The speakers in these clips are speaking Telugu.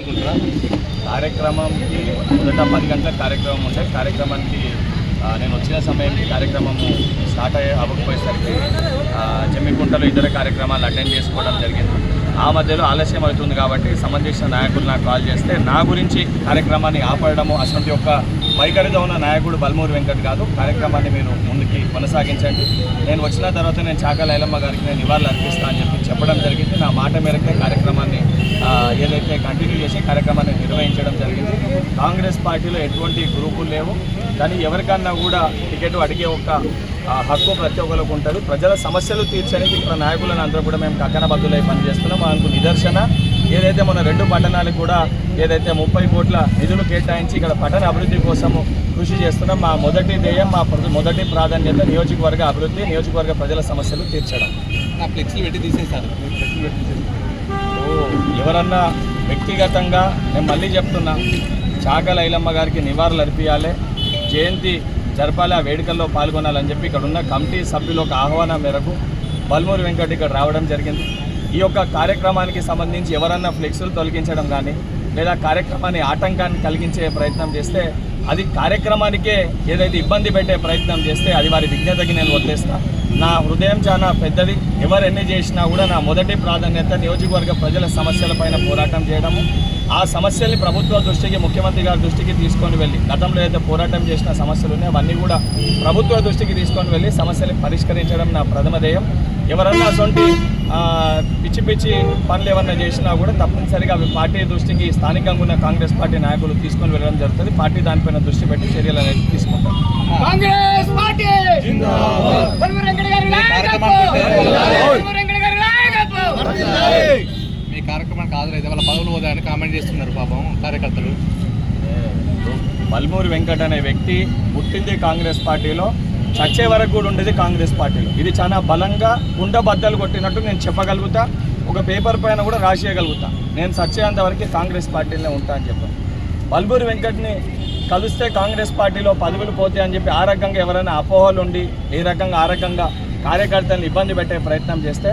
అనుకుంటున్నా కార్యక్రమంకి మొదట పది గంటల కార్యక్రమం ఉండే. కార్యక్రమానికి నేను వచ్చిన సమయానికి కార్యక్రమము స్టార్ట్ అయ్యే అవ్వకపోయేసరికి జమ్మికుంటలో ఇతర కార్యక్రమాలు అటెండ్ చేసుకోవడం జరిగింది. ఆ మధ్యలో ఆలస్యం అవుతుంది కాబట్టి సంబంధించిన నాయకులు నాకు కాల్ చేస్తే నా గురించి కార్యక్రమాన్ని ఆపడము అటువంటి యొక్క వైఖరితో ఉన్న నాయకుడు బల్మూరి వెంకట్ కాదు. కార్యక్రమాన్ని మీరు ముందుకి కొనసాగించండి. నేను వచ్చిన తర్వాత నేను చాకల ఐలమ్మ గారికి నేను నివాళులు అర్పిస్తాను అని చెప్పి చెప్పడం జరిగింది. నా మాట మేరకే కార్యక్రమం ఏదైతే కంటిన్యూ చేసి కార్యక్రమాన్ని నిర్వహించడం జరిగింది కాంగ్రెస్ పార్టీలో ఎటువంటి గ్రూపులు లేవు. కానీ ఎవరికన్నా కూడా టికెట్ అడిగే ఒక హక్కు ప్రతి ఒక్కరికి ఉంటుంది. ప్రజల సమస్యలు తీర్చడానికి ఇక్కడ నాయకులను అందరూ కూడా మేము కక్కనబద్దులై పనిచేస్తున్నాం. అందుకు నిదర్శన. ఏదైతే మన రెండు పట్టణాలకు కూడా ఏదైతే ముప్పై కోట్ల నిధులు కేటాయించి ఇక్కడ పట్టణ అభివృద్ధి కోసము కృషి చేస్తున్నాం మా మొదటి ధ్యేయం మా మొదటి ప్రాధాన్యత నియోజకవర్గ అభివృద్ధి నియోజకవర్గ ప్రజల సమస్యలు తీర్చడం. నా ఫ్లెక్సీలు పెట్టి తీసేశారు. ఎవరన్నా వ్యక్తిగతంగా నేను మళ్ళీ చెప్తున్నా చాకల ఐలమ్మ గారికి నివాళులు అర్పించాలి జయంతి జరపాలి ఆ వేడుకల్లో పాల్గొనాలని చెప్పి ఇక్కడ ఉన్న కమిటీ సభ్యుల ఒక ఆహ్వానం మేరకు బల్మూరి వెంకట్ ఇక్కడ రావడం జరిగింది. ఈ యొక్క కార్యక్రమానికి సంబంధించి ఎవరన్నా ఫ్లెక్సులు తొలగించడం కానీ లేదా కార్యక్రమాన్ని ఆటంకాన్ని కలిగించే ప్రయత్నం చేస్తే అది కార్యక్రమానికే ఏదైతే ఇబ్బంది పెట్టే ప్రయత్నం చేస్తే అది వారి విజ్ఞతకి నేను వదిలేస్తా. నా హృదయం చాలా పెద్దది. ఎవరు ఎన్ని చేసినా కూడా నా మొదటి ప్రాధాన్యత నియోజకవర్గ ప్రజల సమస్యలపైన పోరాటం చేయడము. ఆ సమస్యల్ని ప్రభుత్వ దృష్టికి ముఖ్యమంత్రి గారి దృష్టికి తీసుకొని వెళ్ళి గతంలో ఏదైతే పోరాటం చేసిన సమస్యలు ఉన్నాయో అవన్నీ కూడా ప్రభుత్వ దృష్టికి తీసుకొని వెళ్ళి సమస్యల్ని పరిష్కరించడం నా ప్రథమ ధ్యేయం. ఎవరన్నా అటువంటి ఆ, పిచ్చి పిచ్చి పనులు ఏమన్నా చేసినా కూడా తప్పనిసరిగా అవి పార్టీ దృష్టికి స్థానికంగా ఉన్న కాంగ్రెస్ పార్టీ నాయకులు తీసుకొని వెళ్ళడం జరుగుతుంది. పార్టీ దానిపైన దృష్టి పెట్టి చర్యలు అనేది తీసుకుంటాం. మీ కార్యక్రమానికి హాజరైతే వాళ్ళ పదవులు పోదాయని కామెంట్ చేస్తున్నారు పాపం కార్యకర్తలు. మల్మూరి వెంకట్ అనే వ్యక్తి పుట్టింది కాంగ్రెస్ పార్టీలో. చచ్చే వరకు కూడా ఉండేది కాంగ్రెస్ పార్టీలో. ఇది చాలా బలంగా కుండ బద్దలు కొట్టినట్టు నేను చెప్పగలుగుతా. ఒక పేపర్ పైన కూడా రాసేయగలుగుతా. నేను చచ్చేంత వరకు కాంగ్రెస్ పార్టీలోనే ఉంటా అని చెప్పాను. బల్బూరి వెంకట్ని కలిస్తే కాంగ్రెస్ పార్టీలో పదవులు పోతాయి అని చెప్పి ఆ రకంగా ఎవరైనా అపోహలు ఉండి ఏ రకంగా ఆ రకంగా కార్యకర్తలను ఇబ్బంది పెట్టే ప్రయత్నం చేస్తే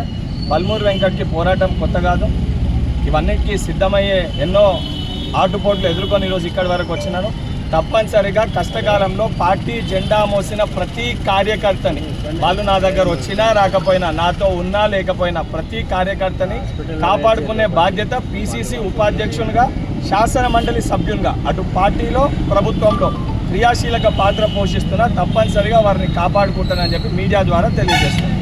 బల్మూరి వెంకట్కి పోరాటం కొత్త కాదు. ఇవన్నిటికీ సిద్ధమయ్యే ఎన్నో ఆటుపోట్లు ఎదుర్కొని ఈరోజు ఇక్కడి వరకు వచ్చినాను తప్పనిసరిగా కష్టకాలంలో పార్టీ జెండా మోసిన ప్రతి కార్యకర్తని వాళ్ళు నా దగ్గర వచ్చినా రాకపోయినా నాతో ఉన్నా లేకపోయినా ప్రతి కార్యకర్తని కాపాడుకునే బాధ్యత పిసిసి ఉపాధ్యక్షునిగా శాసన మండలి సభ్యునిగా అటు పార్టీలో ప్రభుత్వంలో క్రియాశీలక పాత్ర పోషిస్తున్నా తప్పనిసరిగా వారిని కాపాడుకుంటానని చెప్పి మీడియా ద్వారా తెలియజేస్తున్నాను.